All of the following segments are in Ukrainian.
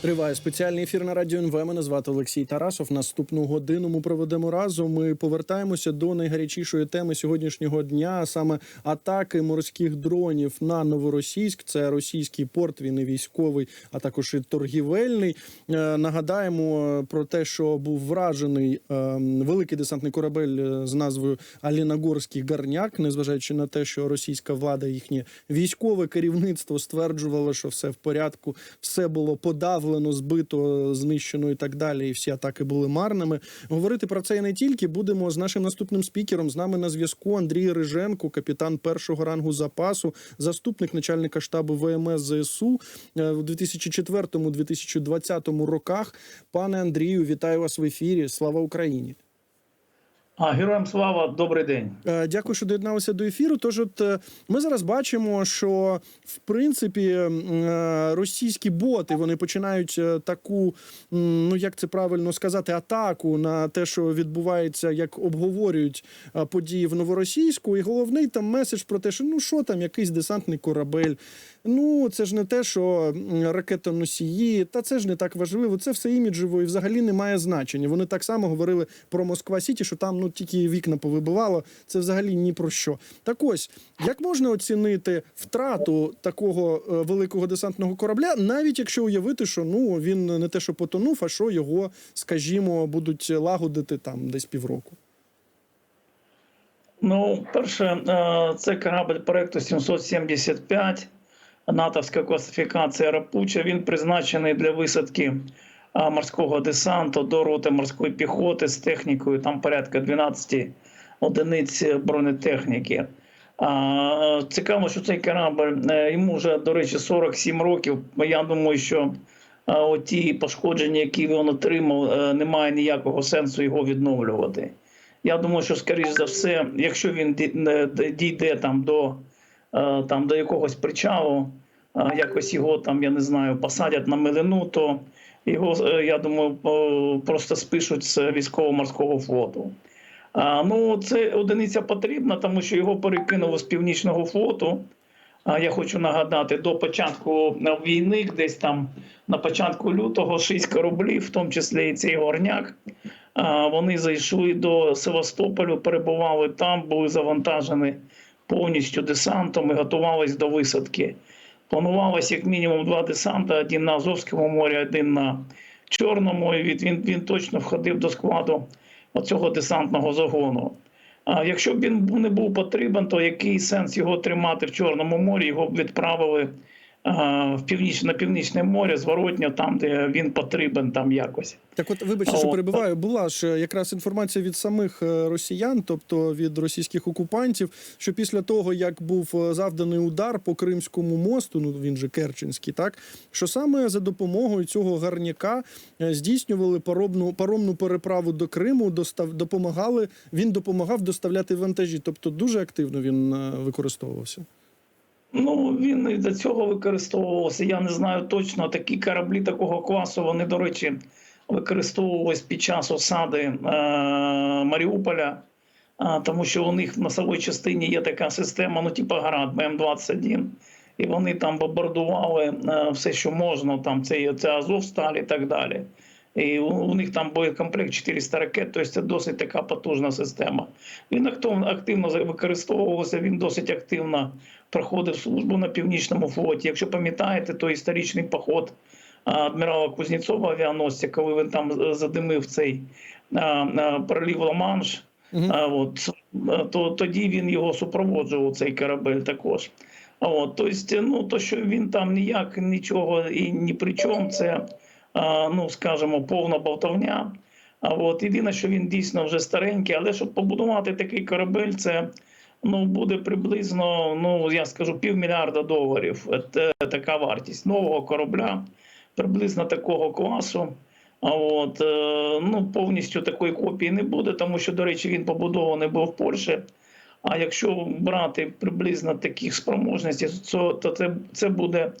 Триває спеціальний ефір на радіо НВ. Мене звати Олексій Тарасов. Наступну годину ми проведемо разом. Ми повертаємося до найгарячішої теми сьогоднішнього дня, а саме атаки морських дронів на новоросійськ. Це російський порт, він і військовий, а також і торгівельний. Е, Нагадаємо про те, що був вражений е, великий десантний корабель е, з назвою Алінагорський гарняк, незважаючи на те, що російська влада, їхнє військове керівництво стверджувало, що все в порядку, все було подавлено, збито, знищено і так далі. І всі атаки були марними. Говорити про це і не тільки будемо з нашим наступним спікером. З нами на зв'язку Андрій Риженко, капітан першого рангу запасу, заступник начальника штабу ВМС ЗСУ е, в 2004-2020 роках. Пане Андрію, вітаю вас в ефірі. Слава Україні! А, героям слава, добрий день. Е, Дякую, що доєдналися до ефіру. Тож, от е, ми зараз бачимо, що в принципі е, російські боти вони починають таку, ну як це правильно сказати, атаку на те, що відбувається, як обговорюють події в новоросійську. І головний там меседж про те, що ну що там, якийсь десантний корабель. Ну це ж не те, що ракетоносії, та це ж не так важливо. Це все іміджево і взагалі не має значення. Вони так само говорили про Москва Сіті, що там ну тільки вікна повибивало. Це взагалі ні про що. Так ось як можна оцінити втрату такого е, великого десантного корабля, навіть якщо уявити, що ну він не те, що потонув, а що його, скажімо, будуть лагодити там десь півроку. Ну, перше, е, це корабль проекту 775, натовська класифікація Рапуча. Він призначений для висадки морського десанту до роти морської піхоти з технікою, там порядка 12 одиниць бронетехніки. Цікаво, що цей корабль, е, йому вже, до речі, 47 років. Я думаю, що е, оті пошкодження, які він отримав, е, немає ніякого сенсу його відновлювати. Я думаю, що скоріш за все, якщо він д- дійде там до, е, там до якогось причалу, е, якось його там, я не знаю, посадять на милину, то його, е, я думаю, просто спишуть з військово-морського флоту. А, ну, це одиниця потрібна, тому що його перекинули з північного флоту. А я хочу нагадати, до початку е, війни, десь там на початку лютого, 6 кораблів, в тому числі і цей горняк. Вони зайшли до Севастополю, перебували там, були завантажені повністю десантом і готувались до висадки. Планувалось як мінімум два десанти: один на Азовському морі, один на Чорному. І він, він точно входив до складу оцього десантного загону. А якщо б він не був потрібен, то який сенс його тримати в Чорному морі? Його б відправили в північ, на північне море, зворотньо, там, де він потрібен, там якось. Так, от вибачте, що перебиваю. Була ж е, якраз інформація від самих е, росіян, тобто від російських окупантів, що після того, як був е, завданий удар по Кримському мосту, ну він же Керченський, так що саме за допомогою цього гарняка е, здійснювали паромну паромну переправу до Криму, достав допомагали. Він допомагав доставляти вантажі, тобто дуже активно він е, використовувався. Ну, він і до цього використовувався. Я не знаю точно. Такі кораблі такого класу, вони, до речі, використовувались під час осади е- Маріуполя, а, тому що у них в носовій частині є така система, ну, типу град БМ-21. І вони там бомбардували е, все, що можна, там це, це Азовсталь і так далі. І у, у них там боєкомплект 400 ракет, тобто це досить така потужна система. Він активно, активно використовувався, він досить активно проходив службу на північному флоті. Якщо пам'ятаєте, то історичний поход адмірала Кузнєцова авіаносця, коли він там задимив цей а, а, пролів Ла-Манш, а, от, то тоді він його супроводжував, цей корабель також. От, тобто, ну, то, що він там ніяк нічого і ні при чому, це, ну, скажімо, повна болтовня. А от єдине, що він дійсно вже старенький, але щоб побудувати такий корабель, це ну, буде приблизно, ну я скажу, півмільярда доларів. Це така вартість нового корабля, приблизно такого класу. А от е, ну повністю такої копії не буде, тому що, до речі, він побудований був в Польщі. А якщо брати приблизно таких спроможностей, то, це, це буде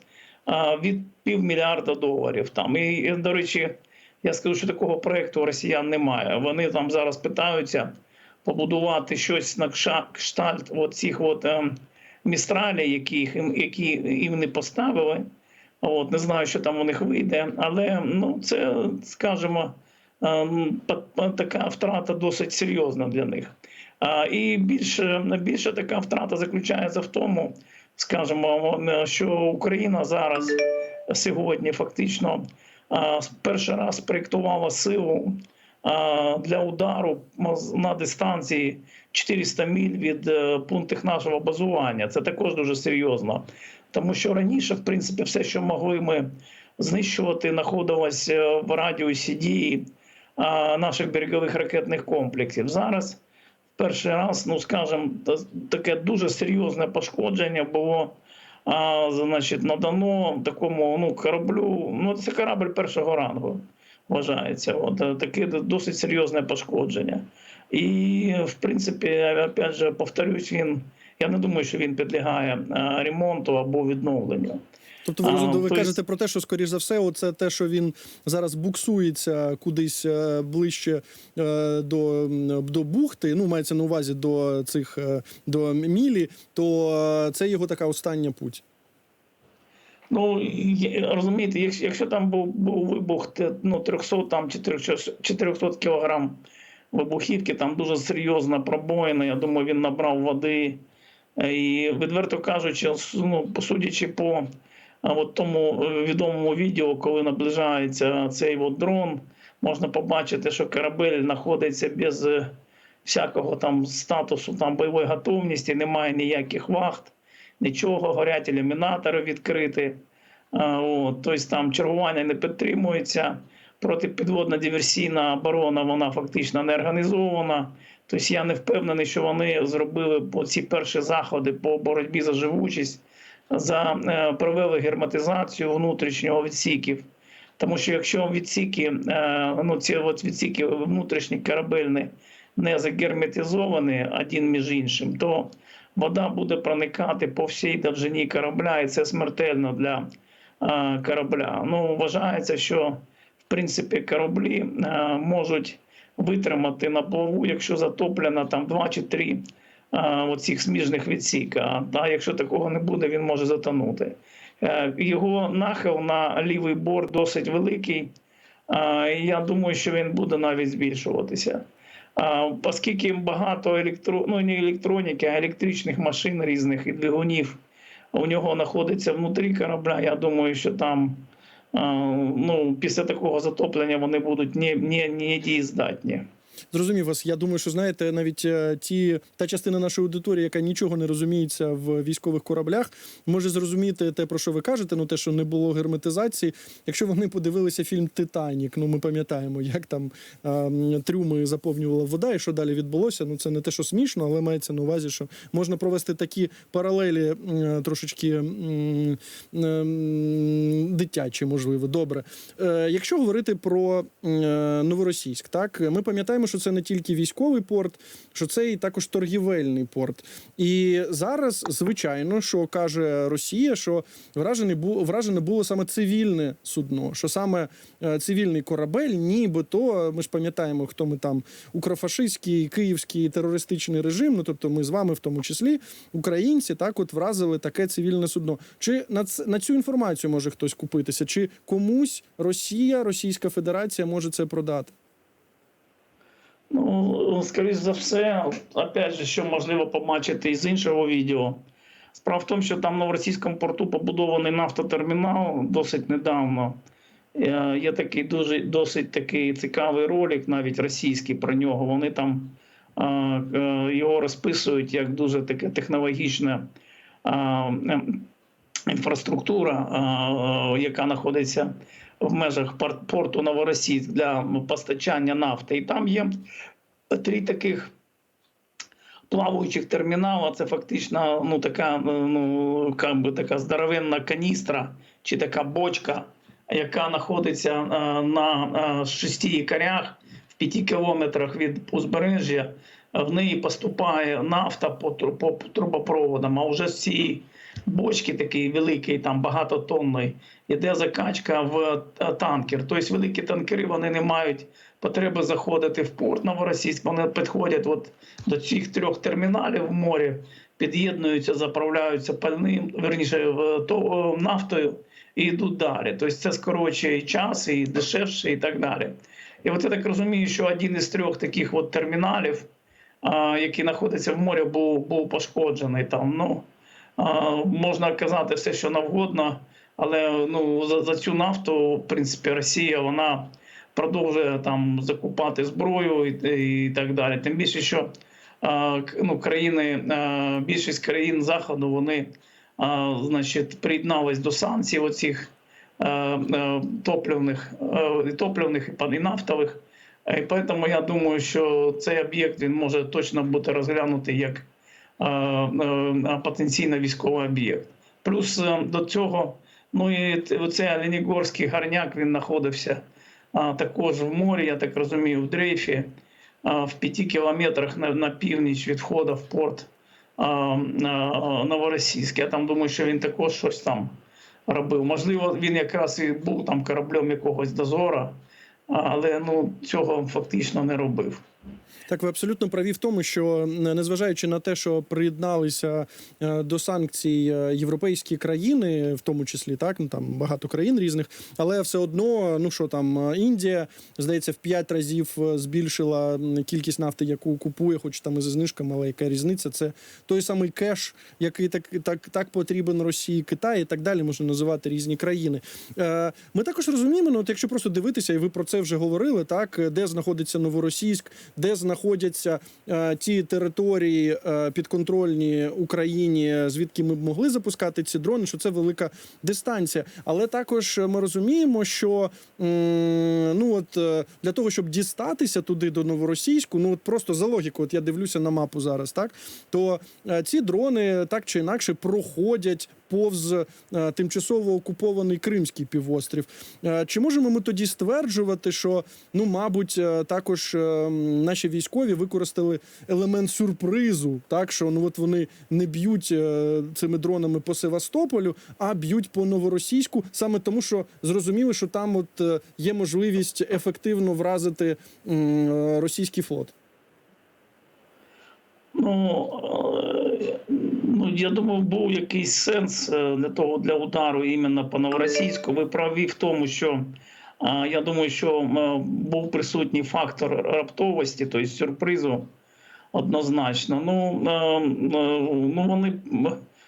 від півмільярда доларів. Там і, до речі, я скажу, що такого проекту росіян немає. Вони там зараз питаються побудувати щось на кштальт от цих от, ем, містралі, які, їх- які їм не поставили. От, не знаю, що там у них вийде, але ну, це, скажімо, ем, така втрата досить серйозна для них. І більше, більше така втрата заключається в тому, скажімо, вон, що Україна зараз сьогодні фактично перший раз проєктувала силу для удару на дистанції 400 міль від е, пунктів нашого базування. Це також дуже серйозно. Тому що раніше, в принципі, все, що могли ми знищувати, знаходилось е, в радіусі дії наших берегових ракетних комплексів. Зараз перший раз, ну скажімо, таке дуже серйозне пошкодження було. А, значить, надано такому ну, кораблю. Ну, це корабль першого рангу вважається. От е, таке досить серйозне пошкодження. І, в принципі, опять же, повторюсь, він. Я не думаю, що він підлягає е, ремонту або відновленню. Тобто ви, А, ви то кажете про те, що скоріш за все, оце те, що він зараз буксується кудись е, ближче е, до, до бухти, ну мається на увазі до цих е, до мілі, то це його така остання путь. Ну розумієте, якщо, якщо там був, був вибух ну, 300 там 400, 400 кілограм вибухівки, там дуже серйозна пробоїна. Я думаю, він набрав води. І відверто кажучи, ну, посудячи по а, от тому е, відомому відео, коли наближається цей от дрон, можна побачити, що корабель знаходиться без е, всякого там статусу там бойової готовності, немає ніяких вахт, нічого, горять ілюмінатори відкриті. Тобто там чергування не підтримується. Протипідводна диверсійна оборона вона фактично не організована. Тобто я не впевнений, що вони зробили ці перші заходи по боротьбі за живучість, за е, провели герметизацію внутрішнього відсіків. Тому що якщо відсіки, е, ну ці от відсіки внутрішні корабельні не загерметизовані один між іншим, то вода буде проникати по всій довжині корабля, і це смертельно для е, корабля. Ну, вважається, що в принципі кораблі можуть витримати на плаву, якщо затоплено там два чи три е, оцих сміжних відсіка. А якщо такого не буде, він може затонути. Е, Його нахил на лівий борт досить великий. Е, Я думаю, що він буде навіть збільшуватися. Оскільки багато електро... ну, не електроніки, а електричних машин різних і двигунів у нього знаходиться внутрі корабля, я думаю, що там ну, після такого затоплення вони будуть не, не, не дієздатні. Зрозумів вас. Я думаю, що знаєте, навіть е, ті та частина нашої аудиторії, яка нічого не розуміється в військових кораблях, може зрозуміти те, про що ви кажете. Ну те, що не було герметизації. Якщо вони подивилися фільм Титанік, ну ми пам'ятаємо, як там е, трюми заповнювала вода, і що далі відбулося. Ну це не те, що смішно, але мається на увазі, що можна провести такі паралелі трошечки дитячі, можливо. Добре. Е, Якщо говорити про е, новоросійськ, так ми пам'ятаємо, що це не тільки військовий порт, що це і також торгівельний порт. І зараз, звичайно, що каже Росія, що вражений бу вражене було саме цивільне судно, що саме е, цивільний корабель, нібито ми ж пам'ятаємо, хто ми там укрофашистський київський терористичний режим. Ну тобто, ми з вами, в тому числі, українці, так от вразили таке цивільне судно. Чи на на цю інформацію може хтось купитися? Чи комусь Росія, Російська Федерація може це продати? Ну, скоріш за все, опять же, що можливо побачити із іншого відео. Справа в тому, що там на російському порту побудований нафтотермінал досить недавно. Е, Є такий дуже досить такий цікавий ролик, навіть російський про нього. Вони там е, е, його розписують як дуже таке технологічне е, ем, інфраструктура, е, е, яка знаходиться в межах порту Новоросійськ для постачання нафти. І там є три таких плаваючих термінала. Це фактично ну, така, е, ну, би, така здоровенна каністра чи така бочка, яка знаходиться на шести якорях в п'яти кілометрах від узбережжя. В неї поступає нафта по, по трубопроводам, а вже з цієї бочки такий великий, там багатотонний, іде закачка в е, танкер. Тобто великі танкери вони не мають потреби заходити в порт Новоросійськ. Вони підходять от до цих трьох терміналів в морі, під'єднуються, заправляються пальним, верніше в- то, е, нафтою і йдуть далі. Тобто це скорочує час, і дешевше, і так далі. І от я так розумію, що один із трьох таких от терміналів, який знаходиться в морі, був, був пошкоджений там. Ну, можна казати все, що навгодно, але ну, за, за цю нафту, в принципі, Росія вона продовжує там закупати зброю і, і так далі. Тим більше, що ну, країни, більшість країн Заходу, вони значить, приєднались до санкцій оцих топливних, топливних і нафтових. І тому я думаю, що цей об'єкт він може точно бути розглянутий як потенційно військовий об'єкт. Плюс е, до цього, ну і оцей Оленігорський гарняк він знаходився також в морі, я так розумію, в дрейфі, в п'яти кілометрах на, північ від входу в порт а, Я там думаю, що він також щось там робив. Можливо, він якраз і був там кораблем якогось дозора, але ну, цього фактично не робив. Так, ви абсолютно праві в тому, що не- незважаючи на те, що приєдналися е, до санкцій е, європейські країни, в тому числі так, ну там багато країн різних, але все одно, ну що там, е, Індія, здається, в п'ять разів е, збільшила кількість нафти, яку купує, хоч там і зі знижками, але яка різниця? Це той самий кеш, який так, так, так потрібен Росії, Китай і так далі, можна називати різні країни. Е, Ми також розуміємо, ну от якщо просто дивитися, і ви про це вже говорили, так де знаходиться Новоросійськ, де знаходяться е, ті території е, підконтрольні Україні, звідки ми б могли запускати ці дрони, що це велика дистанція. Але також ми розуміємо, що ну от е, для того, щоб дістатися туди до Новоросійську, ну от просто за логіку, от я дивлюся на мапу зараз, так то ці дрони так чи інакше проходять повз тимчасово окупований Кримський півострів. Чи можемо ми тоді стверджувати, що ну, мабуть, також е, наші військові використали елемент сюрпризу, так що ну от вони не б'ють е, цими дронами по Севастополю, а б'ють по новоросійську, саме тому, що зрозуміли, що там от е, є можливість ефективно вразити е, російський флот. Ну, е, ну я думаю, був якийсь сенс е, для того для удару іменно по новоросійську. Ви праві в тому, що я думаю, що е, був присутній фактор раптовості, тобто сюрпризу однозначно. Ну, е, е, ну вони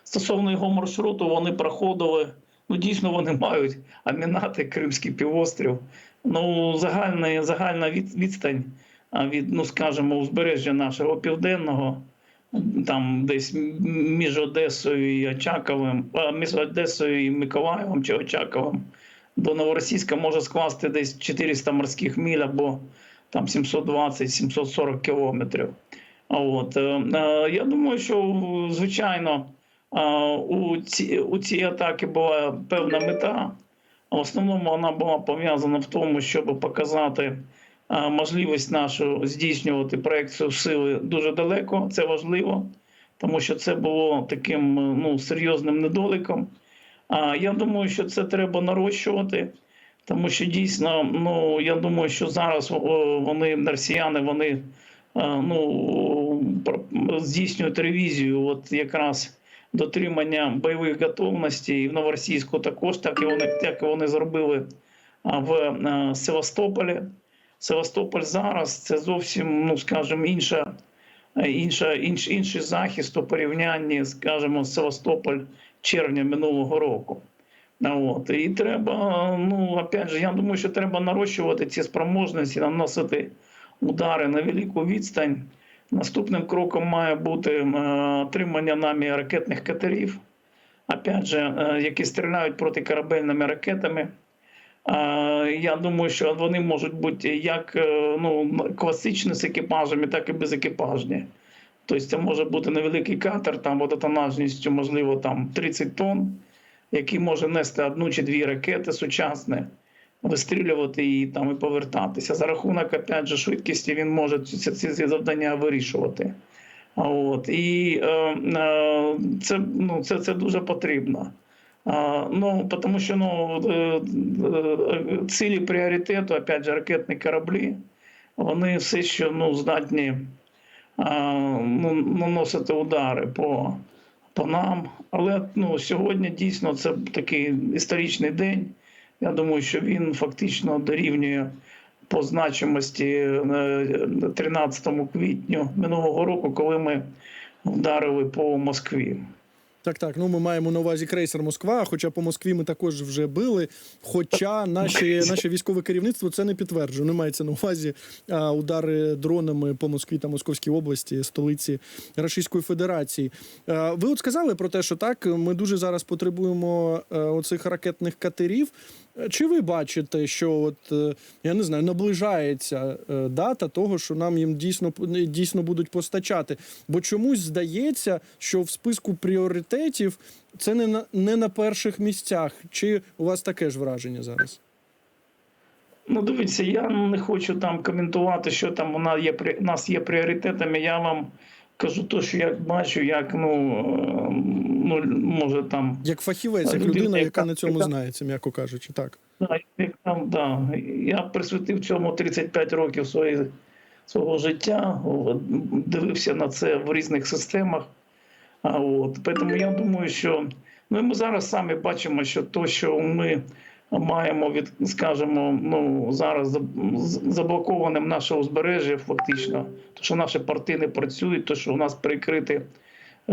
стосовно його маршруту, вони проходили. Ну, дійсно, вони мають амінати Кримський півострів. Ну, загальна, загальна від, відстань від, ну скажімо, узбережжя нашого південного, там десь між Одесою і Очаковим, між Одесою і Миколаєвом чи Очаковим до Новоросійська може скласти десь 400 морських миль або там 720-740 кілометрів. От, е, е, я думаю, що звичайно е, у ці, у цій атаки була певна мета. В основному вона була пов'язана в тому, щоб показати можливість нашу здійснювати проекцію сили дуже далеко. Це важливо, тому що це було таким ну, серйозним недоліком. А я думаю, що це треба нарощувати, тому що дійсно, ну я думаю, що зараз вони росіяни, вони ну, здійснюють ревізію, от якраз дотримання бойових готовностей в Новоросійську також, так і вони, і вони зробили в е, Севастополі. Севастополь зараз це зовсім, ну скажімо, інша, е, інша, інш, інший захист у порівнянні, скажімо, Севастополь червня минулого року. От. І треба, ну, опять же, я думаю, що треба нарощувати ці спроможності, наносити удари на велику відстань. Наступним кроком має бути е, отримання нами ракетних катерів, опять же, е, які стріляють протикорабельними ракетами. Е, Я думаю, що вони можуть бути як е, ну, класичні з екіпажами, так і безекіпажні. Тобто це може бути невеликий катер, там водотонажністю, можливо, там 30 тонн, який може нести одну чи дві ракети сучасні, вистрілювати її там і повертатися. За рахунок опять же, швидкості він може ці, ці, завдання вирішувати. От. І е, е, це, ну, це, це дуже потрібно. А, ну, тому що ну, е, е, цілі пріоритету, опять же, ракетні кораблі, вони все ще ну, здатні наносити удари по, по нам. Але ну, сьогодні дійсно це такий історичний день. Я думаю, що він фактично дорівнює по значимості е, 13 квітню минулого року, коли ми вдарили по Москві. Так, так. Ну ми маємо на увазі крейсер Москва. Хоча по Москві ми також вже били. Хоча наші, наше військове керівництво це не підтверджує. Не мається на увазі а, удари дронами по Москві та Московській області, столиці Російської Федерації. А, ви от сказали про те, що так ми дуже зараз потребуємо а, оцих ракетних катерів. Е, Чи ви бачите, що от е, я не знаю, наближається е, дата того, що нам їм дійсно дійсно будуть постачати? Бо чомусь здається, що в списку пріоритетів це не на не на перших місцях. Чи у вас таке ж враження зараз? Ну, дивіться, я не хочу там коментувати, що там вона є у нас є пріоритетами. Я вам кажу то, що я бачу, як ну, е, ну може там Як фахівець, як Людина, людина, яка яка- на цьому яка- знається, м'яко кажучи, так. Да, як там, да. Я присвятив цьому 35 років свої, свого життя, от, дивився на це в різних системах. А от, тому я думаю, що ну, і ми зараз самі бачимо, що то, що ми маємо від, скажімо, ну, зараз заблокованим наше узбережжя, фактично, то, що наші порти не працюють, то, що у нас перекриті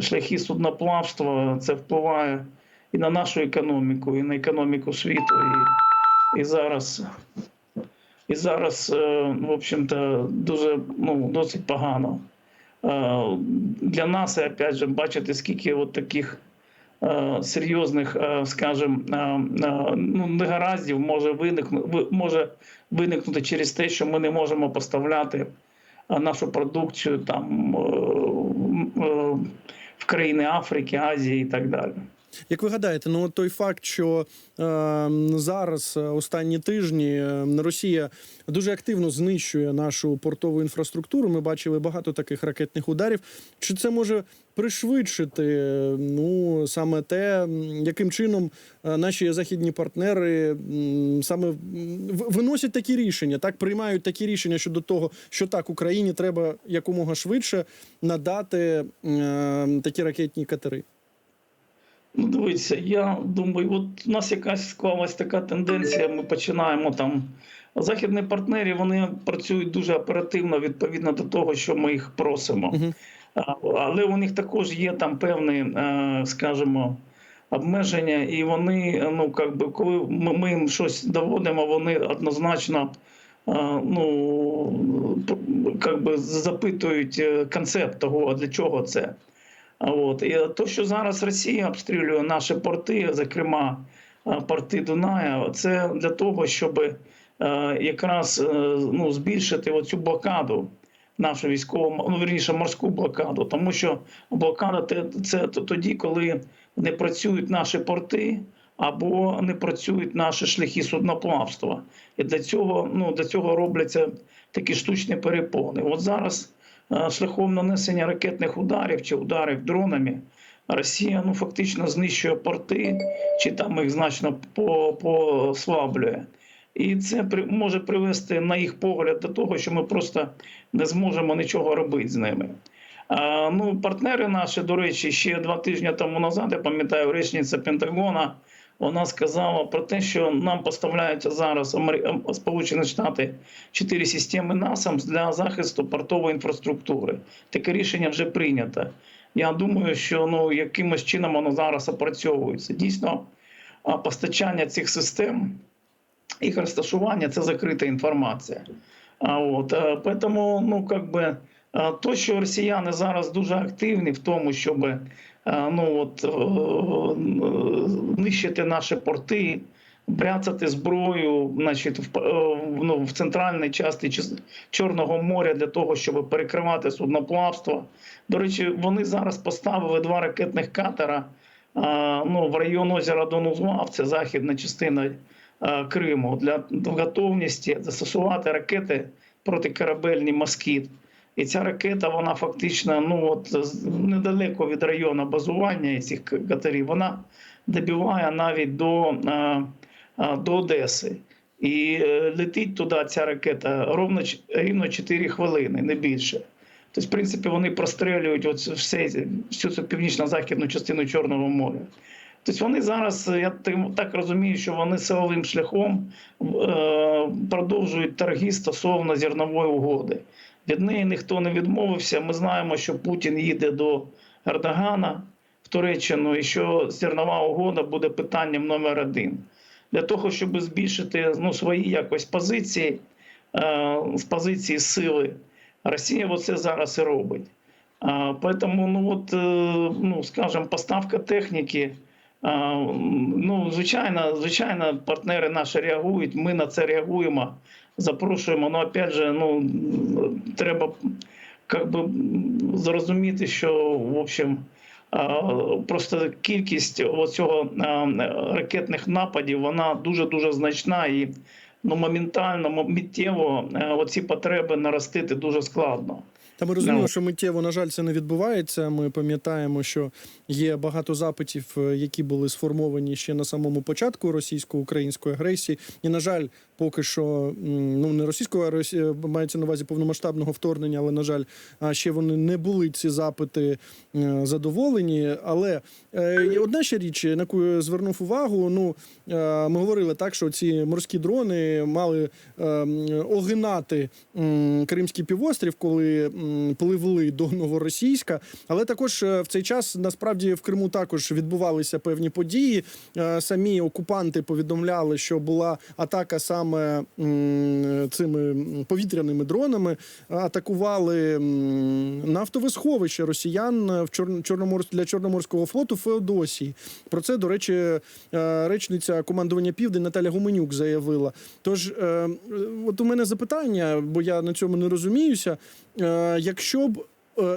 шляхи судноплавства, це впливає і на нашу економіку, і на економіку світу. І, і зараз, і зараз, е, в общем-то, дуже ну, досить погано. Е, Для нас, і, опять же, бачите, скільки от таких серйозних, скажем, скажімо, е, е, ну, негараздів може виникнути, може виникнути через те, що ми не можемо поставляти е, нашу продукцію там е, е, в країни Африки, Азії і так далі. Як ви гадаєте, ну той факт, що е, зараз останні тижні е, Росія дуже активно знищує нашу портову інфраструктуру. Ми бачили багато таких ракетних ударів. Чи це може пришвидшити ну саме те, яким чином е, наші західні партнери саме виносять такі рішення, так приймають такі рішення щодо того, що так Україні треба якомога швидше надати е, такі ракетні катери? Ну, дивіться, я думаю, от у нас якась склалась така тенденція. Ми починаємо там. Західні партнери вони працюють дуже оперативно відповідно до того, що ми їх просимо. Мгм. А, Але у них також є там певні, е, скажімо, обмеження, і вони, ну як би, коли ми їм щось доводимо, вони однозначно е, ну, як би запитують е, концепт того, для чого це. От і то, що зараз Росія обстрілює наші порти, зокрема е, порти Дуная, це для того, щоб е, якраз е, ну, збільшити оцю блокаду нашу військову, ну верніше морську блокаду, тому що блокада це тоді, коли не працюють наші порти. Або не працюють наші шляхи судноплавства, і для цього ну для цього робляться такі штучні перепони. От зараз шляхом нанесення ракетних ударів чи ударів дронами Росія ну фактично знищує порти, чи там їх значно послаблює. І це може привести, на їх погляд, до того, що ми просто не зможемо нічого робити з ними. А, ну, партнери наші, до речі, ще два тижні тому назад, я пам'ятаю, речниця Пентагона, вона сказала про те, що нам поставляються зараз Амері- Сполучені Штати чотири системи НАСАМС для захисту портової інфраструктури. Таке рішення вже прийнято. Я думаю, що ну якимось чином воно зараз опрацьовується. Дійсно, постачання цих систем, їх розташування це закрита інформація. А от е, тому, ну как би е, то, що росіяни зараз дуже активні в тому, щоб ну от е, е, нищити наші порти, бряцати зброю, значить, в, е, ну, в центральній частині Чорного моря для того, щоб перекривати судноплавство. До речі, вони зараз поставили два ракетних катера ну, в район озера Донузлав, це західна частина Криму, для готовності застосувати ракети протикорабельні «Москіт». І ця ракета, вона фактично ну, от, недалеко від району базування цих катерів, вона добиває навіть до, а, а, до Одеси. І е, летить туди ця ракета ровно рівно 4 хвилини, не більше. Тобто, в принципі, вони прострелюють от все, всю цю північно-західну частину Чорного моря. Тобто вони зараз, я так розумію, що вони силовим шляхом е, продовжують торги стосовно зернової угоди. Від неї ніхто не відмовився. Ми знаємо, що Путін їде до Ердогана в Туреччину, і що зернова угода буде питанням номер один. Для того, щоб збільшити ну, свої якось позиції, е, з позиції сили, Росія оце зараз і робить. А, Поэтому, ну от, е, ну, скажем, поставка техніки. а, Ну, звичайно, звичайно, партнери наші реагують. Ми на це реагуємо, запрошуємо. Ну, опять же, ну треба как би зрозуміти, що в общем. Просто кількість оцього ракетних нападів вона дуже дуже значна і ну моментально, мо- миттєво оці потреби наростити дуже складно. Та ми розуміємо, Ну. що миттєво, на жаль, це не відбувається. Ми пам'ятаємо, що є багато запитів, е, які були сформовані ще на самому початку російсько-української агресії. І, на жаль, поки що ну не російського, а мається на увазі повномасштабного вторгнення, але на жаль, ще вони не були ці запити е, задоволені. Але е, одна ще річ, на яку я звернув увагу. Ну е, ми говорили так, що ці морські дрони мали огинати Кримський півострів, коли пливли до Новоросійська. Але також в цей час насправді в Криму також відбувалися певні події. Самі окупанти повідомляли, що була атака саме цими повітряними дронами. Атакували нафтове сховище росіян в Чор- Чорномор... для Чорноморського флоту Феодосії. Про це, до речі, е, речниця командування Південь Наталя Гуменюк заявила. Тож, е, от у мене запитання, бо я на цьому не розуміюся. Е, Якщо б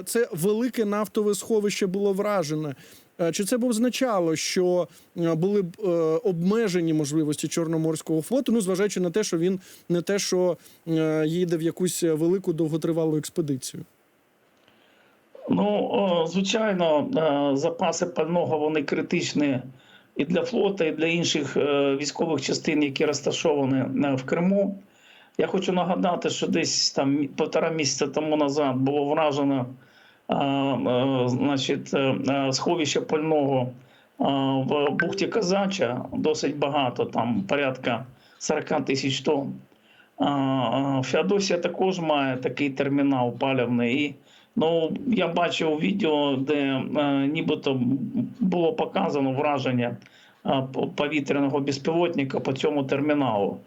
це велике нафтове сховище було вражене. Е, Чи це б означало, що е, були б е, обмежені можливості Чорноморського флоту, ну зважаючи на те, що він не те, що їде в якусь велику довготривалу експедицію? Ну, звичайно, запаси пального вони критичні і для флоту, і для інших військових частин, які розташовані в Криму. Я хочу нагадати, що десь там півтора місяця тому назад було вражено значить, е, е, пального е, в бухті Казача, досить багато, там порядка 40 тисяч тонн. Феодосія також має такий термінал палівний. І ну, я бачив відео, де е, нібито було показано враження е, повітряного безпілотника по цьому терміналу.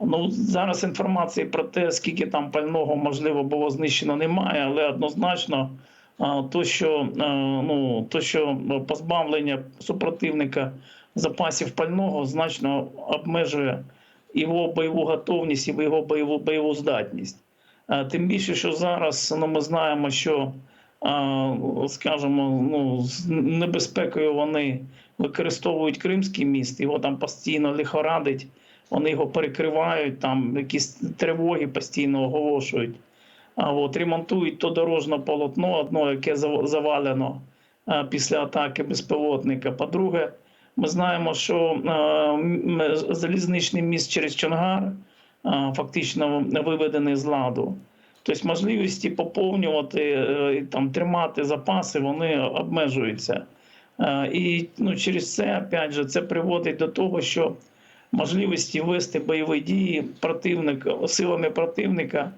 Ну, зараз інформації про те, скільки там пального можливо було знищено, немає, але однозначно то, що, е, ну, то, що позбавлення супротивника запасів пального значно обмежує його бойову готовність і його бойову бойову здатність. Е, Тим більше, що зараз ну, ми знаємо, що е, скажімо, ну, з небезпекою вони використовують Кримський міст, його там постійно лихорадить, вони його перекривають, там якісь тривоги постійно оголошують. От ремонтують то дорожне полотно, одно, яке завалено е, після атаки безпілотника. По-друге, ми знаємо, що е, залізничний міст через Чонгар е, фактично виведений з ладу. Тобто можливості поповнювати там тримати запаси вони обмежуються. І ну, через це, опять же, це приводить до того, що можливості вести бойові дії противника силами противника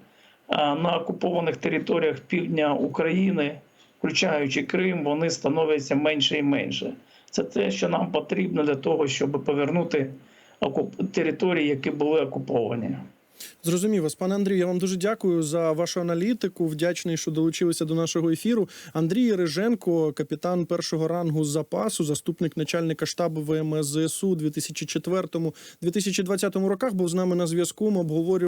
на окупованих територіях півдня України, включаючи Крим, вони становляться менше і менше. Це те, що нам потрібно для того, щоб повернути окуп- території, які були окуповані. Зрозумів вас, пане Андрію. Я вам дуже дякую за вашу аналітику. Вдячний, що долучилися до нашого ефіру. Андрій Риженко, капітан першого рангу запасу, заступник начальника штабу ВМС ЗСУ у 2004-2020 роках, був з нами на зв'язку. Ми обговорювали.